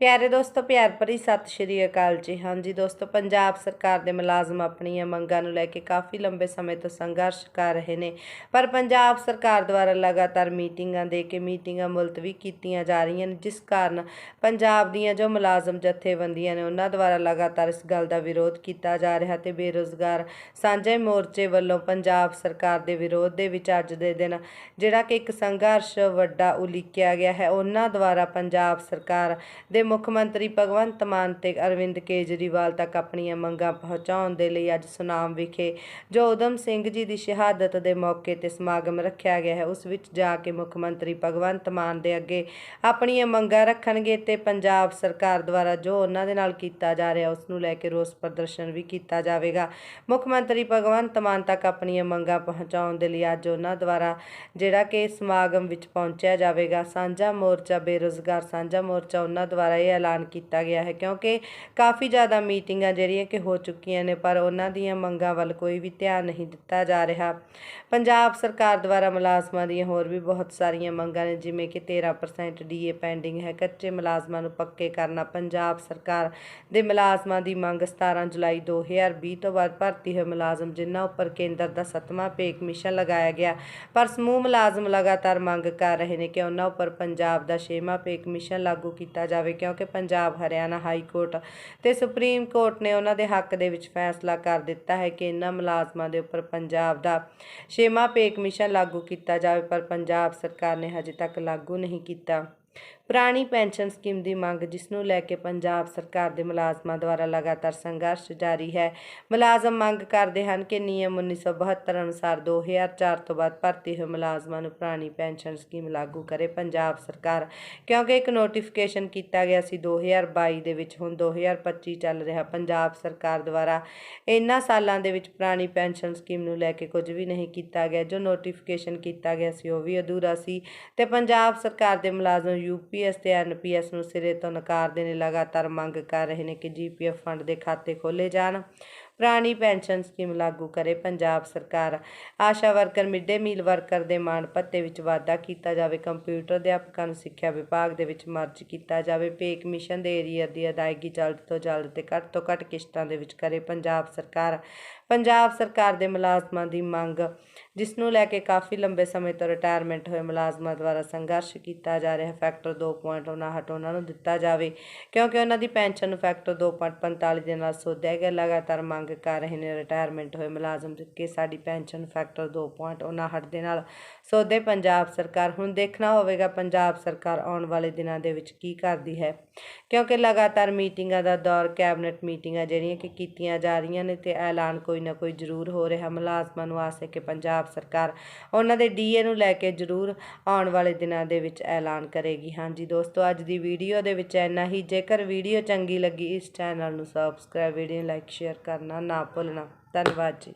ਪਿਆਰੇ ਦੋਸਤੋ, ਪਿਆਰ ਭਰੀ ਸਤਿ ਸ਼੍ਰੀ ਅਕਾਲ ਜੀ। ਹਾਂਜੀ ਦੋਸਤੋ, ਪੰਜਾਬ ਸਰਕਾਰ ਦੇ ਮੁਲਾਜ਼ਮ ਆਪਣੀਆਂ ਮੰਗਾਂ ਨੂੰ ਲੈ ਕੇ ਕਾਫੀ ਲੰਬੇ ਸਮੇਂ ਤੋਂ ਸੰਘਰਸ਼ ਕਰ ਰਹੇ ਨੇ। ਪਰ ਪੰਜਾਬ ਸਰਕਾਰ ਦੁਆਰਾ ਲਗਾਤਾਰ ਮੀਟਿੰਗਾਂ ਦੇ ਕੇ ਮੀਟਿੰਗਾਂ ਮੁਲਤਵੀ ਕੀਤੀਆਂ ਜਾ ਰਹੀਆਂ ਨੇ, ਜਿਸ ਕਾਰਨ ਪੰਜਾਬ ਦੀਆਂ ਜੋ ਮੁਲਾਜ਼ਮ ਜਥੇਬੰਦੀਆਂ ਨੇ, ਉਹਨਾਂ ਦੁਆਰਾ ਲਗਾਤਾਰ ਇਸ ਗੱਲ ਦਾ ਵਿਰੋਧ ਕੀਤਾ ਜਾ ਰਿਹਾ ਤੇ ਬੇਰੁਜ਼ਗਾਰ ਸਾਂਝੇ ਮੋਰਚੇ ਵੱਲੋਂ ਪੰਜਾਬ ਸਰਕਾਰ ਦੇ ਵਿਰੋਧ ਦੇ ਵਿੱਚ ਅੱਜ ਦੇ ਦਿਨ ਜਿਹੜਾ ਕਿ ਇੱਕ ਸੰਘਰਸ਼ ਵੱਡਾ ਉਲੀਕਿਆ ਗਿਆ ਹੈ, ਉਹਨਾਂ ਦੁਆਰਾ ਪੰਜਾਬ ਸਰਕਾਰ ਦੇ ਮੁੱਖ ਮੰਤਰੀ ਭਗਵੰਤ ਮਾਨ ਤੇ ਅਰਵਿੰਦ ਕੇਜਰੀਵਾਲ ਤੱਕ ਆਪਣੀਆਂ ਮੰਗਾਂ ਪਹੁੰਚਾਉਣ ਦੇ ਲਈ ਅੱਜ ਸੁਨਾਮ ਵਿਖੇ ਜੋ ਉਦਮ ਸਿੰਘ ਜੀ ਦੀ ਸ਼ਹਾਦਤ ਦੇ ਮੌਕੇ ਤੇ ਸਮਾਗਮ ਰੱਖਿਆ ਗਿਆ ਹੈ। ਉਸ ਵਿੱਚ ਜਾ ਕੇ ਮੁੱਖ ਮੰਤਰੀ ਭਗਵੰਤ ਮਾਨ ਦੇ ਅੱਗੇ ਆਪਣੀਆਂ ਮੰਗਾਂ ਰੱਖਣਗੇ ਤੇ ਪੰਜਾਬ ਸਰਕਾਰ ਦੁਆਰਾ ਜੋ ਉਹਨਾਂ ਦੇ ਨਾਲ ਕੀਤਾ ਜਾ ਰਿਹਾ, ਉਸ ਨੂੰ ਲੈ ਕੇ ਰੋਸ ਪ੍ਰਦਰਸ਼ਨ ਵੀ ਕੀਤਾ ਜਾਵੇਗਾ। ਮੁੱਖ ਮੰਤਰੀ ਭਗਵੰਤ ਮਾਨ ਤੱਕ ਆਪਣੀਆਂ ਮੰਗਾਂ ਪਹੁੰਚਾਉਣ ਦੇ ਲਈ ਅੱਜ ਉਹਨਾਂ ਦੁਆਰਾ ਜਿਹੜਾ ਕਿ ਸਮਾਗਮ ਵਿੱਚ ਪਹੁੰਚਿਆ ਜਾਵੇਗਾ। ਸਾਂਝਾ ਮੋਰਚਾ ਬੇਰੁਜ਼ਗਾਰ ਸਾਂਝਾ ਮੋਰਚਾ ਉਹਨਾਂ ਦੁਆਰਾ ਇਹ ਐਲਾਨ ਕੀਤਾ ਗਿਆ ਹੈ, ਕਿਉਂਕਿ ਕਾਫੀ ਜ਼ਿਆਦਾ ਮੀਟਿੰਗਾਂ ਜਿਹੜੀਆਂ ਕਿ ਹੋ ਚੁੱਕੀਆਂ ਨੇ, ਪਰ ਉਹਨਾਂ ਦੀਆਂ ਮੰਗਾਂ ਵੱਲ ਕੋਈ ਵੀ ਧਿਆਨ ਨਹੀਂ ਦਿੱਤਾ ਜਾ ਰਿਹਾ। ਪੰਜਾਬ ਸਰਕਾਰ ਦੁਆਰਾ ਮੁਲਾਜ਼ਮਾਂ ਦੀਆਂ ਹੋਰ ਵੀ ਬਹੁਤ ਸਾਰੀਆਂ ਮੰਗਾਂ ਨੇ, ਜਿਵੇਂ ਕਿ 13% ਡੀਏ ਪੈਂਡਿੰਗ ਹੈ, ਕੱਚੇ ਮੁਲਾਜ਼ਮਾਂ ਨੂੰ ਪੱਕੇ ਕਰਨਾ। ਪੰਜਾਬ ਸਰਕਾਰ ਦੇ ਮੁਲਾਜ਼ਮਾਂ ਦੀ ਮੰਗ 17 ਜੁਲਾਈ 2020 ਤੋਂ ਬਾਅਦ ਭਰਤੀ ਹੋਏ ਮੁਲਾਜ਼ਮ, ਜਿਨ੍ਹਾਂ ਉੱਪਰ ਕੇਂਦਰ ਦਾ ਸੱਤਵਾਂ ਪੇ ਕਮਿਸ਼ਨ ਲਗਾਇਆ ਗਿਆ। ਪਰ ਸਮੂਹ ਮੁਲਾਜ਼ਮ ਲਗਾਤਾਰ ਮੰਗ ਕਰ ਰਹੇ ਨੇ ਕਿ ਉਹਨਾਂ ਉੱਪਰ ਪੰਜਾਬ ਦਾ ਛੇਵਾਂ ਪੇ ਕਮਿਸ਼ਨ ਲਾਗੂ ਕੀਤਾ ਜਾਵੇ ਕਿਉਂਕਿ ਪੰਜਾਬ, ਹਰਿਆਣਾ ਹਾਈ ਕੋਰਟ ਤੇ ਸੁਪਰੀਮ ਕੋਰਟ ਨੇ ਉਹਨਾਂ ਦੇ ਹੱਕ ਦੇ ਵਿੱਚ ਫੈਸਲਾ ਕਰ ਦਿੱਤਾ ਹੈ ਕਿ ਇਹਨਾਂ ਮੁਲਾਜ਼ਮਾਂ ਦੇ ਉੱਪਰ ਪੰਜਾਬ ਦਾ ਛੇਵਾਂ ਪੇ ਕਮਿਸ਼ਨ ਲਾਗੂ ਕੀਤਾ ਜਾਵੇ, ਪਰ ਪੰਜਾਬ ਸਰਕਾਰ ਨੇ ਹਜੇ ਤੱਕ ਲਾਗੂ ਨਹੀਂ ਕੀਤਾ। ਪੁਰਾਣੀ ਪੈਨਸ਼ਨ ਸਕੀਮ ਦੀ ਮੰਗ ਜਿਸ ਨੂੰ ਲੈ ਕੇ ਪੰਜਾਬ ਸਰਕਾਰ ਦੇ ਮੁਲਾਜ਼ਮਾਂ ਦੁਆਰਾ ਲਗਾਤਾਰ ਸੰਘਰਸ਼ ਜਾਰੀ ਹੈ। ਮੁਲਾਜ਼ਮ ਮੰਗ ਕਰਦੇ ਹਨ ਕਿ ਨਿਯਮ 1972 ਅਨੁਸਾਰ 2004 ਤੋਂ ਬਾਅਦ ਭਰਤੀ ਹੋਏ ਮੁਲਾਜ਼ਮਾਂ ਨੂੰ ਪੁਰਾਣੀ ਪੈਨਸ਼ਨ ਸਕੀਮ ਲਾਗੂ ਕਰੇ ਪੰਜਾਬ ਸਰਕਾਰ, ਕਿਉਂਕਿ ਇੱਕ ਨੋਟੀਫਿਕੇਸ਼ਨ ਕੀਤਾ ਗਿਆ ਸੀ 2022 ਦੇ ਵਿੱਚ, ਹੁਣ 2025 ਚੱਲ ਰਿਹਾ। ਪੰਜਾਬ ਸਰਕਾਰ ਦੁਆਰਾ ਇਹਨਾਂ ਸਾਲਾਂ ਦੇ ਵਿੱਚ ਪੁਰਾਣੀ ਪੈਨਸ਼ਨ ਸਕੀਮ ਨੂੰ ਲੈ ਕੇ ਕੁਝ ਵੀ ਨਹੀਂ ਕੀਤਾ ਗਿਆ। ਜੋ ਨੋਟੀਫਿਕੇਸ਼ਨ ਕੀਤਾ ਗਿਆ ਸੀ, ਉਹ ਵੀ ਅਧੂਰਾ ਸੀ ਤੇ ਪੰਜਾਬ ਸਰਕਾਰ ਦੇ ਮੁਲਾਜ਼ਮ ਯੂਪੀਐਸ ਤੇ ਐਨਪੀਐਸ ਨੂੰ ਸਿਰੇ ਤੋਂ ਨਕਾਰਦੇ ਨੇ। ਲਗਾਤਾਰ ਮੰਗ ਕਰ ਰਹੇ ਨੇ ਕਿ ਜੀਪੀਐਫ ਫੰਡ ਦੇ ਖਾਤੇ ਖੋਲੇ ਜਾਣ। ਪੁਰਾਣੀ ਪੈਨਸ਼ਨ ਸਕੀਮ ਲਾਗੂ ਕਰੇ। ਪੰਜਾਬ ਸਰਕਾਰ Asha worker, mid day meal worker ਦੇ ਮਾਣ ਭੱਤੇ ਵਿੱਚ ਵਾਧਾ ਕੀਤਾ ਜਾਵੇ। ਕੰਪਿਊਟਰ ਅਧਿਆਪਕਾਂ ਨੂੰ ਸਿੱਖਿਆ ਵਿਭਾਗ ਦੇ ਵਿੱਚ ਮਰਜ ਕੀਤਾ ਜਾਵੇ। ਪੇ ਕਮਿਸ਼ਨ ਦੇ ਏਰੀਆ ਦੀ ਅਦਾਇਗੀ ਜਲਦ ਤੋਂ ਜਲਦ ਤੇ ਘੱਟ ਤੋਂ ਘੱਟ ਕਿਸ਼ਤਾਂ ਦੇ ਵਿੱਚ ਕਰੇ। ਪੰਜਾਬ ਸਰਕਾਰ ਪੰਜਾਬ ਸਰਕਾਰ ਦੇ ਮੁਲਾਜ਼ਮਾਂ ਦੀ ਮੰਗ, ਜਿਸ ਨੂੰ ਲੈ ਕੇ ਕਾਫੀ ਲੰਬੇ ਸਮੇਂ ਤੋਂ ਰਿਟਾਇਰਮੈਂਟ ਹੋਏ ਮੁਲਾਜ਼ਮਾਂ ਦੁਆਰਾ ਸੰਘਰਸ਼ ਕੀਤਾ ਜਾ ਰਿਹਾ ਫੈਕਟਰ 2.59 ਉਹਨਾਂ ਨੂੰ ਦਿੱਤਾ ਜਾਵੇ। ਕਿਉਂਕਿ ਉਹਨਾਂ ਦੀ ਪੈਨਸ਼ਨ ਨੂੰ ਫੈਕਟਰ 2.45 ਦੇ ਨਾਲ ਸੋਧਿਆ ਗਿਆ। ਲਗਾਤਾਰ ਮੰਗ ਕਰ ਰਹੇ ਨੇ ਰਿਟਾਇਰਮੈਂਟ ਹੋਏ ਮੁਲਾਜ਼ਮ ਕਿ ਸਾਡੀ ਪੈਨਸ਼ਨ ਫੈਕਟਰ 2.59 ਦੇ ਨਾਲ। ਸੋਧੇ ਪੰਜਾਬ ਸਰਕਾਰ, ਹੁਣ ਦੇਖਣਾ ਹੋਵੇਗਾ ਪੰਜਾਬ ਸਰਕਾਰ ਆਉਣ ਵਾਲੇ ਦਿਨਾਂ ਦੇ ਵਿੱਚ ਕੀ ਕਰਦੀ ਹੈ। ਕਿਉਂਕਿ ਲਗਾਤਾਰ ਮੀਟਿੰਗਾਂ ਦਾ ਦੌਰ, ਕੈਬਨਿਟ ਮੀਟਿੰਗਾਂ ਜਿਹੜੀਆਂ ਕਿ ਕੀਤੀਆਂ ਜਾ ਰਹੀਆਂ ਨੇ ਤੇ ਐਲਾਨ ਕੋਈ ਨਾ ਕੋਈ ਜ਼ਰੂਰ ਹੋ ਰਿਹਾ। ਮੁਲਾਜ਼ਮਾਂ ਨੂੰ ਆਸ ਹੈ ਕਿ ਪੰਜਾਬ ਸਰਕਾਰ ਉਹਨਾਂ ਦੇ ਡੀਏ ਨੂੰ ਲੈ ਕੇ ਜ਼ਰੂਰ ਆਉਣ ਵਾਲੇ ਦਿਨਾਂ ਦੇ ਵਿੱਚ ਐਲਾਨ ਕਰੇਗੀ। ਹਾਂਜੀ ਦੋਸਤੋ, ਅੱਜ ਦੀ ਵੀਡੀਓ ਦੇ ਵਿੱਚ ਇੰਨਾ ਹੀ। ਜੇਕਰ ਵੀਡੀਓ ਚੰਗੀ ਲੱਗੀ, ਇਸ ਚੈਨਲ ਨੂੰ ਸਬਸਕ੍ਰਾਈਬ ਵੀਡੀਓ ਲਾਈਕ ਸ਼ੇਅਰ ਕਰਨਾ ਨਾ ਭੁੱਲਣਾ ਧੰਨਵਾਦ ਜੀ